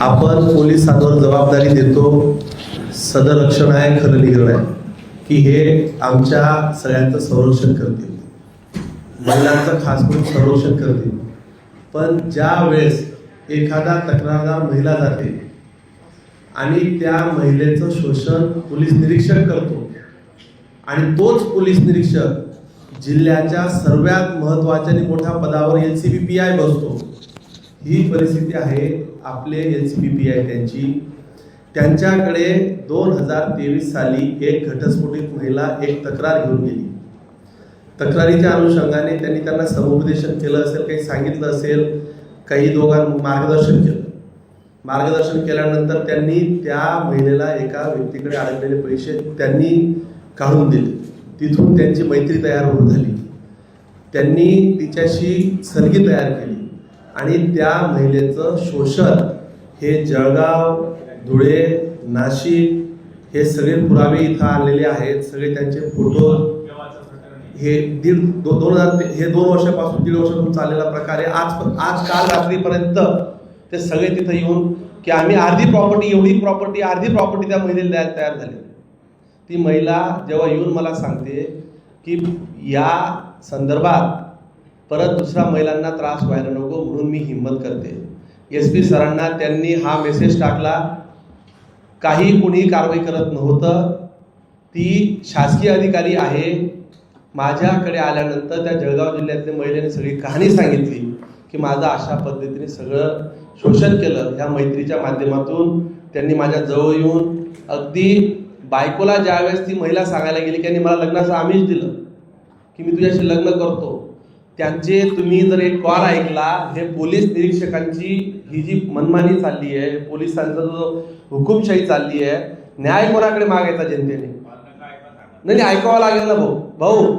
आपण पोलिसांवर जबाबदारी देतो. सदरक्षण आहे खरं निग्रह आहे की हे आमच्या सगळ्यांचं संरक्षण करतील. महिलांचं खास करून संरक्षण करतील. पण ज्या वेळेस एखादा तक्रारदार महिला जाते आणि त्या महिलेचं शोषण पोलीस निरीक्षक करतो आणि तोच पोलीस निरीक्षक जिल्ह्याच्या सर्वात महत्त्वाच्या आणि मोठ्या पदावर L C B P I बसतो ही परिस्थिती आहे आपले L C B P I त्यांची. त्यांच्याकडे दोन हजार तेवीस साली एक घटस्फोटित महिला एक तक्रार घेऊन गेली. तक्रारीच्या अनुषंगाने त्यांनी त्यांना समुपदेशन केलं असेल काही सांगितलं असेल काही दोघां मार्गदर्शन केलं. मार्गदर्शन केल्यानंतर त्यांनी त्या महिलेला एका व्यक्तीकडे अडकलेले पैसे त्यांनी काढून दिले. तिथून त्यांची मैत्री तयार होऊन झाली. त्यांनी तिच्याशी सरगी तयार केली. आणि त्या महिलेचं शोषण हे जळगाव धुळे नाशिक हे सगळे पुरावे इथं आलेले आहेत. सगळे त्यांचे फोटो हे दीड दो, दोन हजार हे दोन वर्षापासून दीड वर्षापासून चाललेला प्रकार आहे. आज आज काल रात्रीपर्यंत ते सगळे तिथं येऊन की आम्ही अर्धी प्रॉपर्टी एवढी प्रॉपर्टी अर्धी प्रॉपर्टी त्या महिलेला द्यायला तयार झाली. ती महिला जेव्हा येऊन मला सांगते की या संदर्भात परत दुसऱ्या महिलांना त्रास व्हायला नको म्हणून मी हिंमत करते. एस पी सरांना त्यांनी हा मेसेज टाकला. काही कुणी कारवाई करत नव्हतं. ती शासकीय अधिकारी आहे. माझ्याकडे आल्यानंतर त्या जळगाव जिल्ह्यातल्या महिलेने सगळी कहाणी सांगितली की माझं अशा पद्धतीने सगळं शोषण केलं. ह्या मैत्रीच्या माध्यमातून त्यांनी माझ्या जवळ येऊन अगदी बायकोला ज्यावेळेस ती महिला सांगायला गेली की मला लग्नाचं आमिष दिलं की मी तुझ्याशी लग्न करतो त्यांचे तुम्ही जर एक कॉल ऐकला हे पोलीस निरीक्षकांची ही जी मनमानी चालली आहे पोलिसांचा जो हुकुमशाही चालली आहे न्याय कोणाकडे मागायचा जनतेने? नाही नाही ऐकावं लागेल ना भाऊ. भाऊ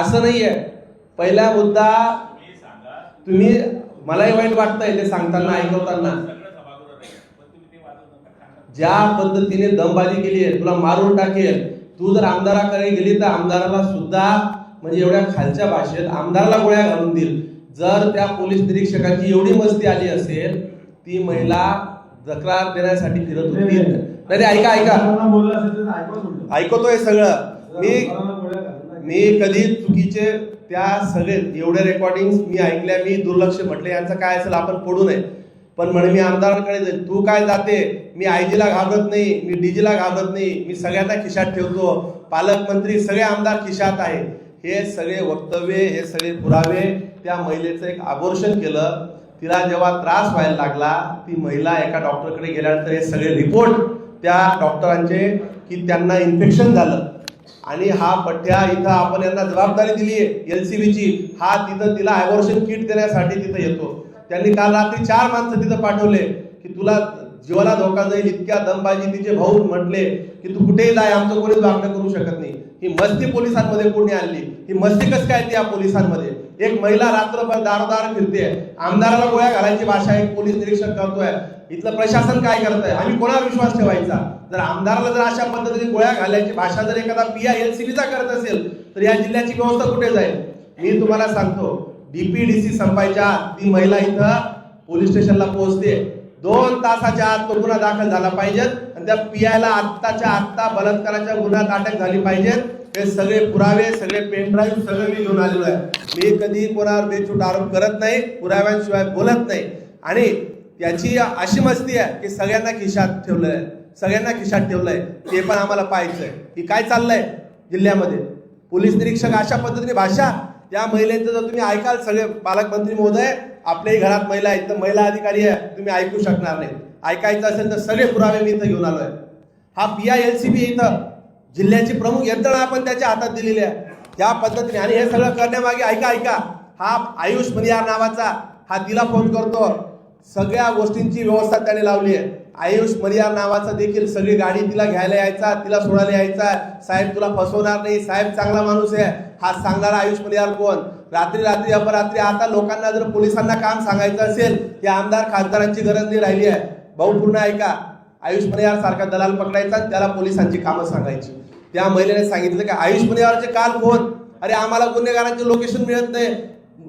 असं नाही आहे पहिला मुद्दा तुम्ही मलाही वाईट वाटतंय ते सांगताना ऐकवताना. ज्या पद्धतीने दमबाजी केली आहे तुला मारून टाकेल. तू जर आमदाराकडे गेली तर आमदाराला सुद्धा म्हणजे एवढ्या खालच्या भाषेत आमदाराला गोळ्या घालून देईल. जर त्या पोलीस निरीक्षकाची एवढी मस्ती आली असेल ती महिला तक्रार देण्यासाठी फिरत होती. नाही ऐका ऐका. ऐकतोय सगळं. मी मी कधी चुकीचे त्या सगळे एवढे रेकॉर्डिंग मी ऐकल्या मी दुर्लक्ष म्हटले यांचं काय असेल आपण पडू नये. पण म्हणे मी आमदारांकडे जाईल. तू काय जाते? मी आयजीला घाबरत नाही मी डीजीला घाबरत नाही मी सगळ्यांना खिशात ठेवतो. पालकमंत्री सगळे आमदार खिशात आहे. हे सगळे वक्तव्य हे सगळे पुरावे त्या महिलेचं एक आबोर्शन केलं. तिला जेव्हा त्रास व्हायला लागला ती महिला एका डॉक्टरकडे गेल्यानंतर हे सगळे रिपोर्ट त्या डॉक्टरांचे की त्यांना इन्फेक्शन झालं. आणि हा पठ्या इथं आपण यांना जबाबदारी दिली आहे एल सी बीची हा तिथं तिला ॲबॉर्शन किट देण्यासाठी तिथं येतो. त्यांनी काल रात्री चार माणसं तिथं पाठवले की तुला जीवाला धोका जाईल इतक्या दमबाजी तिचे भाऊ म्हटले की तू कुठेही जाय आमचं कोणीच वागणं करू शकत नाही. ही मस्ती पोलिसांमध्ये कोणी आणली? ही मस्ती कसं काय त्या पोलिसांमध्ये? एक महिला रात्रभर दारदार फिरते आमदाराला गोळ्या घालायची भाषा एक पोलीस निरीक्षक करतोय. इथलं प्रशासन काय करतंय? आम्ही कोणावर विश्वास ठेवायचा? जर आमदाराला जर अशा पद्धतीने गोळ्या घालायची भाषा जर एखादा पी आय एल सी करत असेल तर या जिल्ह्याची व्यवस्था कुठे जाईल? मी तुम्हाला सांगतो डीपीडीसी संपायच्या ती महिला इथं पोलीस स्टेशनला पोहोचते. दोन तासाच्या आत तो गुन्हा दाखल झाला पाहिजेत आणि त्या पीआयला आत्ताच्या आत्ता बलात्काराच्या गुन्ह्यात अटक झाली पाहिजेत हे सगळे पुरावे सगळे पेनड्राईव्ह सगळे मी घेऊन आलेलो आहे. मी कधी कोणावर बेछूट आरोप करत नाही पुराव्यांशिवाय बोलत नाही. आणि याची अशी मस्ती आहे की सगळ्यांना खिशात ठेवलंय सगळ्यांना खिशात ठेवलंय. ते पण आम्हाला पाहायचंय की काय चाललंय जिल्ह्यामध्ये. पोलीस निरीक्षक अशा पद्धतीने भाषा या महिलेचं जर तुम्ही ऐकाल सगळे पालकमंत्री महोदय आपल्याही घरात महिला आहेत तर महिला अधिकारी आहे तुम्ही ऐकू शकणार नाही. ऐकायचं असेल तर सगळे पुरावे मी इथं घेऊन आलोय. हा P I L C B इथं जिल्ह्याची प्रमुख यंत्रणा आपण त्याच्या हातात दिलेली आहे. या पद्धतीने आणि हे सगळं करण्यामागे ऐका ऐका. हा आयुष मनियार नावाचा हा तिला फोन करतो. सगळ्या गोष्टींची व्यवस्था त्याने लावली आहे. आयुष मरियार नावाचा देखील सगळी गाडी तिला घ्यायला यायचा तिला सोडायला यायचा साहेब तुला फसवणार नाही साहेब चांगला माणूस आहे. हा सांगणारा आयुष मरियार कोण? रात्री रात्री अपरात्री. आता लोकांना जर पोलिसांना काम सांगायचं असेल की आमदार खासदारांची गरज नाही राहिली आहे. भाऊ पूर्ण ऐका. आयुष मरियार सारखा दलाल पकडायचा त्याला पोलिसांची कामं सांगायची. त्या महिलेने सांगितलं की आयुष मरियारचे काल फोन. अरे आम्हाला गुन्हेगारांचे लोकेशन मिळत नाही.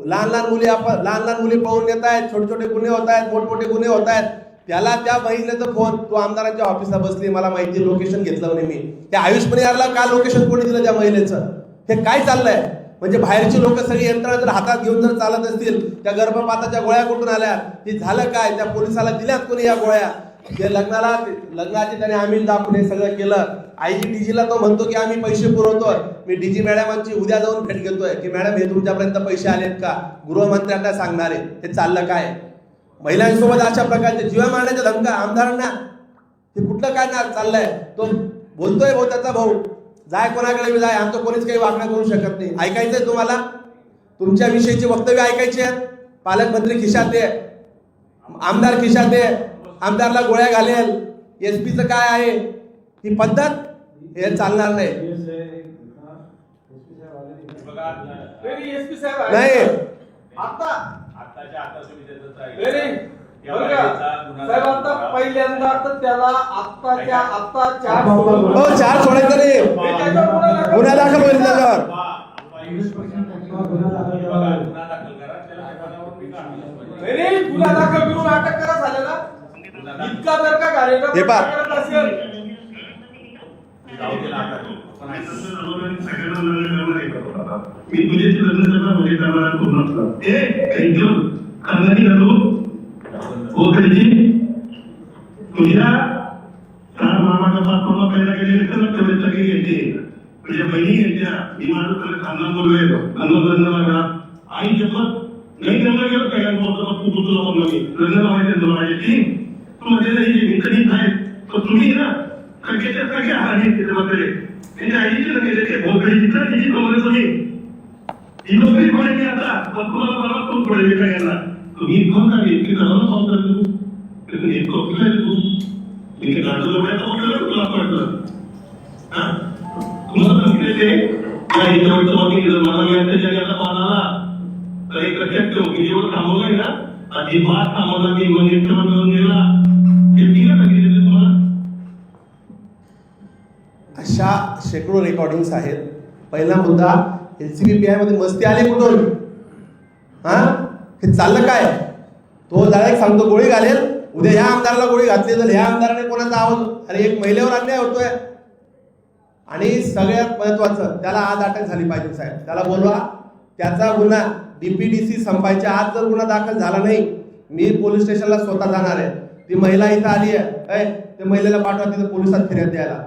लहान लहान मुली आपण लहान लहान मुली पळून येत आहेत. छोटे छोटे गुन्हे होत आहेत. मोठमोठे गुन्हे होत आहेत. त्याला त्या महिलेचा फोन तो आमदारांच्या ऑफिसला बसली. मला माहिती लोकेशन घेतलं म्हणे मी. त्या आयुष परिवारला का लोकेशन कोणी दिलं त्या महिलेचं? हे काय चाललंय? म्हणजे बाहेरची लोक सगळी यंत्रणा जर हातात घेऊन जर चालत असतील त्या गर्भपाताच्या गोळ्या कुठून आल्या? ती झालं काय? त्या पोलिसाला दिल्यात कोणी या गोळ्या? ते लग्नाला लग्नाचे त्याने आम्ही दाखवून हे सगळं केलं. आईजी डीजीला तो म्हणतो की आम्ही पैसे पुरवतोय. मी डीजी मॅडमांची उद्या जाऊन भेट घेतोय. की मॅडम हे तुमच्यापर्यंत पैसे आलेत का? गृहमंत्र्यांना सांगणार आहे. हे चाललं काय? महिलांसोबत अशा प्रकारचे जीवा मारण्याचा धमका आमदारांना? हे कुठलं काय ना चाललंय? तो बोलतोय भाऊ त्याचा भाऊ. जाय कोणाकडे बी जाय आमचं कोणीच काही वागणं करू शकत नाही. ऐकायचंय तुम्हाला? तुमच्या विषयीचे वक्तव्य ऐकायचे आहेत? पालकमंत्री खिशात आहे. आमदार खिशात आहे. आमदारला गोळ्या घालेल. एसपीचं काय आहे? ही पद्धत? हे चालणार नाही. एसपी साहेब नाही. साहेब आता पहिल्यांदा तर त्याला आत्ताच्या आत्ता चार हो चार सोडायचं नाही. गुन्हा दाखल होईल त्याच्यावर नाही, नाही, गुन्हा दाखल करून अटक करा झालेला. इतका जर का कार्यक्रम हे पहा. करत असेल. जाऊ दिला आता पण मी तुझ्याशी लग्न करणार म्हणजे करणार करू नसला ए काही घेऊन. खानदानी घालू हो खरेदी तुझ्या चार मामाचा पाच मामा पहिला गेलेले तर तेवढे सगळे घेते म्हणजे बहिणी घेतल्या मी माझं सगळं खानदान बोललोय खानदान लागला आई शपथ नाही लग्न गेलं काय बोलतो तू तुझं बोललो मी लग्न लावायचं तुला माझ्याशी तू मध्ये नाही कधी नाही. तर तुम्ही ना सगळ्याच्या सगळ्या हानी त्याच्यामध्ये त्यांच्या आईची लग्न केले. भोगडी जिथं तिची कमरे तुम्ही ही नोकरी पडेल आता. पण तुम्हाला मला कोण पडेल सगळ्यांना तुम्ही कोण का इतकी जणांना पाहत तू तुम्ही एक कॉपी काय तू इथे गाडलं तुला पडलं हा? तुम्हाला सांगितले ते? या याच्यावरचं वाक्य केलं मला मिळायचं जगाचा पानाला तर एक लक्षात ठेव की जेवढं थांबवलंय ना? अजिबात थांबवला मी म्हणजे मिळून गेला. हे तिला सांगितलं तुम्हाला? अशा शेकडो रेकॉर्डिंग्स आहेत. पहिला मुद्दा बी पी आयमध्ये मस्ती आली कुठून? हा? हे चाललं काय? तो डायरेक्ट सांगतो गोळी घालेल. उद्या ह्या आमदाराला गोळी घातली तर ह्या आमदाराने कोणाचा आवाज अरे एक महिलेवर अन्याय होतोय. आणि सगळ्यात महत्वाचं त्याला आज अटक झाली पाहिजे साहेब. त्याला बोलवा त्याचा गुन्हा डीपीडीसी संपायच्या आज जर गुन्हा दाखल झाला नाही मी पोलीस स्टेशनला स्वतः जाणार आहे. ती महिला इथं आली आहे. त्या महिलेला पाठवा तिथं पोलिसात फिर्याद द्यायला.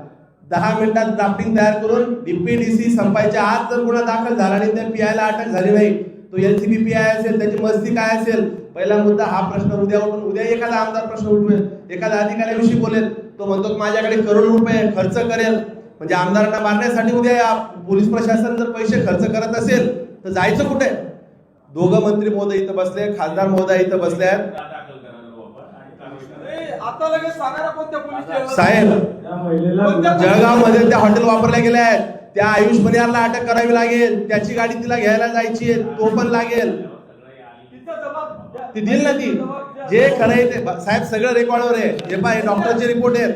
दहा मिनिटात ड्राफ्टिंग तयार करून डीपीडीसी संपायच्या आज जर गुन्हा दाखल झाला नाही त्या पीआयला अटक झाली नाही तो एलसीबी पीआय असेल त्याची मस्ती काय असेल? पहिला मुद्दा हा प्रश्न उद्या उठून उद्या एखादा आमदार प्रश्न उठवेल. एखाद्या अधिकाऱ्याविषयी बोलेल. तो म्हणतो की माझ्याकडे करोड रुपये खर्च करेल. म्हणजे आमदारांना मारण्यासाठी उद्या पोलीस प्रशासन जर पैसे खर्च करत असेल तर जायचं कुठे? दोघं मंत्री महोदय इथं बसले खासदार महोदय इथं बसले आहेत. साहेब जळगावमध्ये त्या हॉटेल वापरल्या गेल्या आहेत. त्या आयुष परिवारला अटक करावी लागेल त्याची गाडी तिला घ्यायला जायची आहे तो पण लागेल. ती देईल ना ती. जे खरं आहे ते. साहेब सगळं रेकॉर्डवर आहे. हे पहा हे डॉक्टरचे रिपोर्ट आहेत.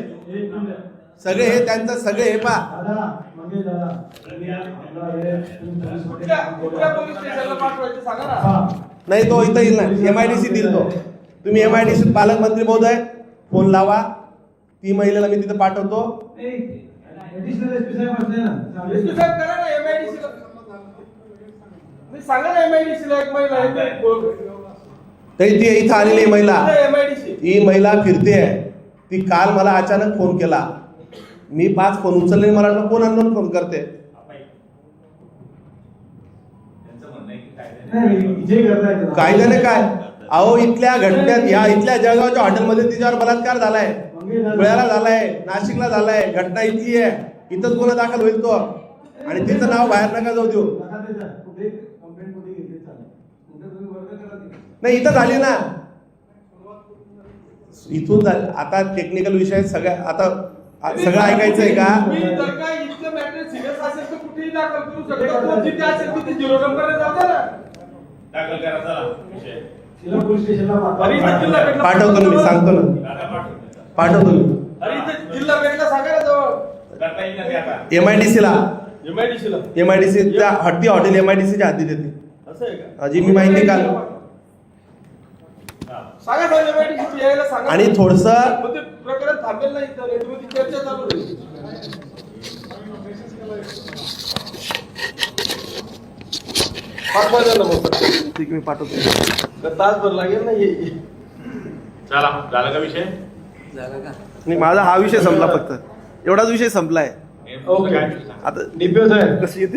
सगळे हे त्यांचं सगळे हे पहा. नाही तो इथं येईल ना. एमआयडीसी देईल तो. तुम्ही एमआयडीसी पालकमंत्री महोदय फोन लावा. ती महिलेला मी तिथं पाठवतो. एसपी साहेब करा ना एमआयडीसी ला. नाही, सांगा ना एमआयडीसी ला एक महिला आहे. तरी ती इथं आलेली महिला. एमआयडीसी ही महिला फिरते आहे. ती काल मला अचानक फोन केला. मी पाच फोन उचलले मला वाटलं कोण अननोन फोन करते? कायद्याने काय? अहो इथल्या घटनेत या इथल्या जळगावच्या हॉटेलमध्ये तिच्यावर बलात्कार झालाय. धुळ्याला झालाय नाशिकला झालाय घटना इथली आहे. इथंच गुन्हा दाखल होईल तो. आणि तिचं नाव बाहेर नका जाऊ देऊ. नाही इथं झाली ना. इथून झाली आता टेक्निकल विषय सगळ्या आता सगळं ऐकायचंय का? तुम्ही जर का इतकं मॅटर सिरियस असेल तर कुठेही दाखल करू शकता. तो जिथे असेल तिथे झिरो नंबर जाऊ द्या ना. दाखल करा चला. विषय अरे इथं जिल्हा भेटला पाठवतो मी सांगतो ना. पाठवतो मी. एमआयडीसी ला. एमआयडीसी ला. एमआयडीसी त्या हट्टी हॉटेल एमआयडीसीच्या हद्दीत येते. असं आहे का? जी मी माहिती काल. एमआयडीसी आणि थोडंसं- ठीक मी पाठवतो. तासभर लागेल ना हे? चला झाला का विषय? नाही माझा हा विषय संपला फक्त. एवढाच विषय संपलाय. ओके. आता कशी येते?